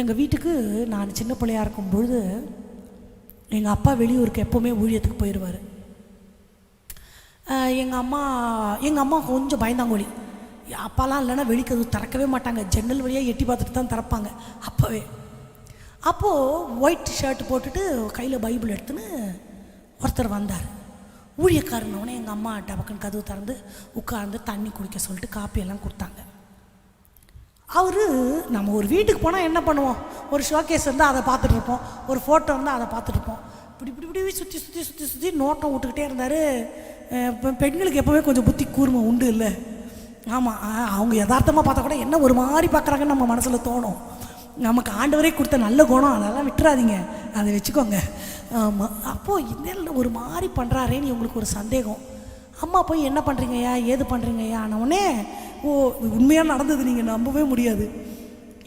எங்கள் வீட்டுக்கு நான் சின்ன பிள்ளையாக இருக்கும் பொழுது எங்கள் அப்பா வெளியூருக்கு எப்போவுமே ஊழியத்துக்கு போயிடுவார் எங்கள் அம்மா எங்கள் அம்மா கொஞ்சம் பயந்தாங்கோலி அப்பாலாம் இல்லைன்னா வெளிக்கது திறக்கவே மாட்டாங்க. ஜன்னல் வழியாக எட்டி பார்த்துட்டு தான் திறப்பாங்க. அப்போவே. அப்போது ஒயிட் ஷர்ட் போட்டுட்டு கையில் பைபிள் எடுத்துன்னு ஒருத்தர் வந்தார். ஊழியக்காரனோடனே எங்கள் அம்மா டபக்குன்னு கதவு திறந்து உட்கார்ந்து தண்ணி குடிக்க சொல்லிட்டு காப்பியெல்லாம் கொடுத்தாங்க. அவர் நம்ம ஒரு வீட்டுக்கு போனால் என்ன பண்ணுவோம்? ஒரு ஷோகேஸ் இருந்தால் அதை பார்த்துட்டு இருப்போம். ஒரு ஃபோட்டோ இருந்தால் அதை பார்த்துட்டு இருப்போம். இப்படி இப்படி இப்படி சுற்றி சுற்றி சுற்றி சுற்றி நோட்டம் விட்டுக்கிட்டே இருந்தார். பெண்களுக்கு எப்போவுமே கொஞ்சம் புத்தி கூர்மை உண்டு இல்லை? ஆமாம் அவங்க யதார்த்தமாக பார்த்தா கூட என்ன ஒரு மாதிரி பார்க்குறாங்கன்னு நம்ம மனசில் தோணும். நமக்கு ஆண்டவரே கொடுத்த நல்ல குணம் அதெல்லாம் விட்டுறாதீங்க. அதை வச்சுக்கோங்க. ஆமாம் அப்போது இன்னும் ஒரு மாதிரி பண்ணுறாரேன்னு இவங்களுக்கு ஒரு சந்தேகம். அம்மா போய் என்ன பண்ணுறீங்கய்யா ஏது பண்ணுறீங்கய்யா ஆனவுடனே ஓ உண்மையாக நடந்தது நீங்கள் நம்பவே முடியாது.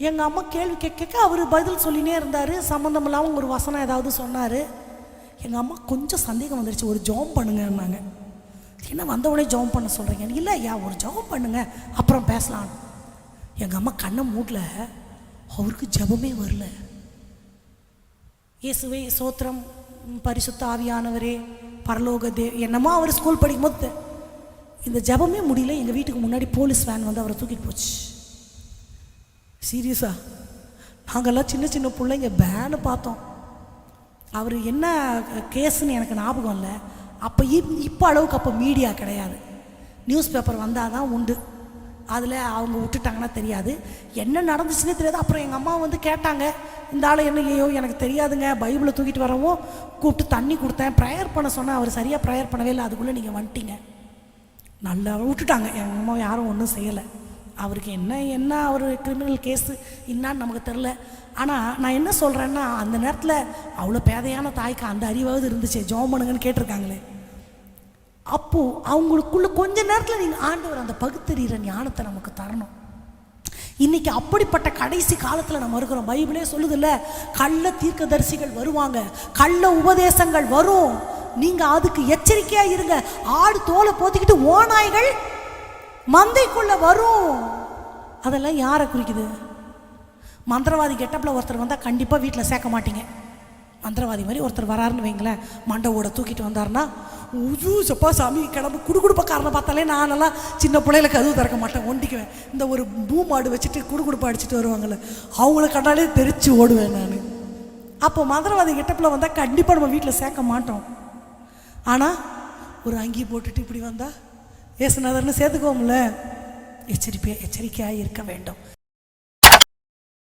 எங்கள் அம்மா கேள்வி கேட்க கேட்க அவர் பதில் சொல்லினே இருந்தார். சம்மந்தம் இல்லாமல் ஒரு வசனம் ஏதாவது சொன்னார். எங்கள் அம்மா கொஞ்சம் சந்தேகம் வந்துருச்சு. ஒரு ஜோம் பண்ணுங்கன்னாங்க. என்ன வந்த உடனே ஜோம் பண்ண சொல்கிறீங்க இல்லை ஐயா ஒரு ஜோம் பண்ணுங்க. அப்புறம் பேசலாம். எங்கள் அம்மா கண்ணை மூடல. அவருக்கு ஜெபமே வரல. இயேசுவே சோத்திரம் பரிசுத்த ஆவியானவரே பரலோக தே என்னமோ அவர் ஸ்கூல் படிக்கும்போது இந்த ஜெபமே முடியல எங்கள் வீட்டுக்கு முன்னாடி போலீஸ் வேன் வந்து அவரை தூக்கிட்டு போச்சு. சீரியஸா நாங்கள்லாம் சின்ன சின்ன பிள்ளைங்க பேனு பார்த்தோம். அவர் என்ன கேஸுன்னு எனக்கு ஞாபகம் இல்லை. அப்போ இப் இப்போ அளவுக்கு அப்போ மீடியா கிடையாது. நியூஸ் பேப்பர் வந்தால் தான் உண்டு. அதில் அவங்க விட்டுட்டாங்கன்னா தெரியாது. என்ன நடந்துச்சுன்னே தெரியாது. அப்புறம் எங்கள் அம்மா வந்து கேட்டாங்க இந்த ஆள் என்ன ஐயோ எனக்கு தெரியாதுங்க. பைபிளை தூக்கிட்டு வரவும் கூப்பிட்டு தண்ணி கொடுத்தேன். ப்ரேயர் பண்ண சொன்னேன். அவர் சரியாக ப்ரேயர் பண்ணவே இல்லை. அதுக்குள்ளே நீங்கள் வந்துட்டீங்க. நல்லா விட்டுட்டாங்க. எங்கள் அம்மா யாரும் ஒன்றும் செய்யலை. அவருக்கு என்ன என்ன அவர் கிரிமினல் கேஸு என்னான்னு நமக்கு தெரில ஆனால் நான் என்ன சொல்கிறேன்னா அந்த நேரத்தில் அவ்வளோ பேதையான தாய்க்கு அந்த அறிவாவது இருந்துச்சு. ஜோம் பண்ணுங்கன்னு கேட்டிருக்காங்களே. அப்போது அவங்களுக்குள்ள கொஞ்ச நேரத்தில் நீங்கள் ஆண்டவர் அந்த பகுத்தறிகிற ஞானத்தை நமக்கு தரணும். இன்னைக்கு அப்படிப்பட்ட கடைசி காலத்தில் நம்ம இருக்கிறோம் பைபிளே சொல்லுதில்ல கள்ள தீர்க்கதரிசிகள் வருவாங்க கள்ள உபதேசங்கள் வரும். நீங்கள் அதுக்கு எச்சரிக்கையாக இருங்க. ஆடு தோலை போத்திக்கிட்டு ஓநாய்கள் மந்தைக்குள்ள வரும். அதெல்லாம் யாரை குறிக்குது? மந்திரவாதி கெட்டப்பில் ஒருத்தர் வந்தால் கண்டிப்பாக வீட்டில் சேர்க்க மாட்டீங்க. மந்திரவாதி மாதிரி ஒருத்தர் வராருன்னு வைங்களேன். மண்டவோட தூக்கிட்டு வந்தாருன்னா உஜு சப்பா சாமி கிளம்பு குடுகுடுப்பக்காரனை பார்த்தாலே நானெல்லாம் சின்ன பிள்ளையில கதவு திறக்க மாட்டேன் ஒண்டிக்குவேன். இந்த ஒரு பூமாடு வச்சுட்டு குடுகுடுப்பு அடிச்சுட்டு வருவாங்கள்ல அவங்கள கண்டாலே தெரிச்சு ஓடுவேன் நான். அப்போ மந்திரவாதி கெட்டப்பில் வந்தால் கண்டிப்பாக நம்ம வீட்டில் சேர்க்க மாட்டோம். ஆனால் ஒரு அங்கி போட்டுட்டு இப்படி வந்தால் ஏசுநாதர்னு சேர்த்துக்கோம்ல எச்சரிப்பே எச்சரிக்கையாக இருக்க வேண்டும்.